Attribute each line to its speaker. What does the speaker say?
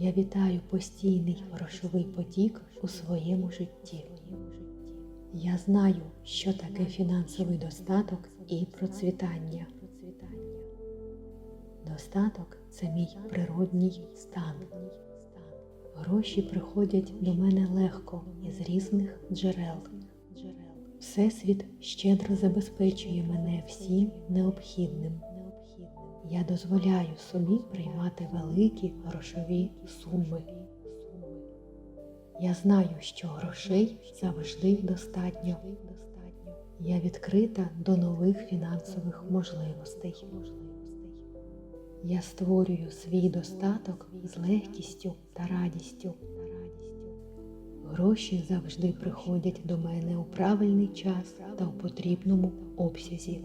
Speaker 1: Я вітаю постійний грошовий потік у своєму житті. Я знаю, що таке фінансовий достаток і процвітання. Достаток це мій природній стан. Гроші приходять до мене легко із різних джерел. Всесвіт щедро забезпечує мене всім необхідним. Я дозволяю собі приймати великі грошові суми. Я знаю, що грошей завжди достатньо. Я відкрита до нових фінансових можливостей. Я створюю свій достаток з легкістю та радістю. Гроші завжди приходять до мене у правильний час та у потрібному обсязі.